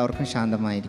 എല്ലാവർക്കും ശാന്തമായിരിക്കും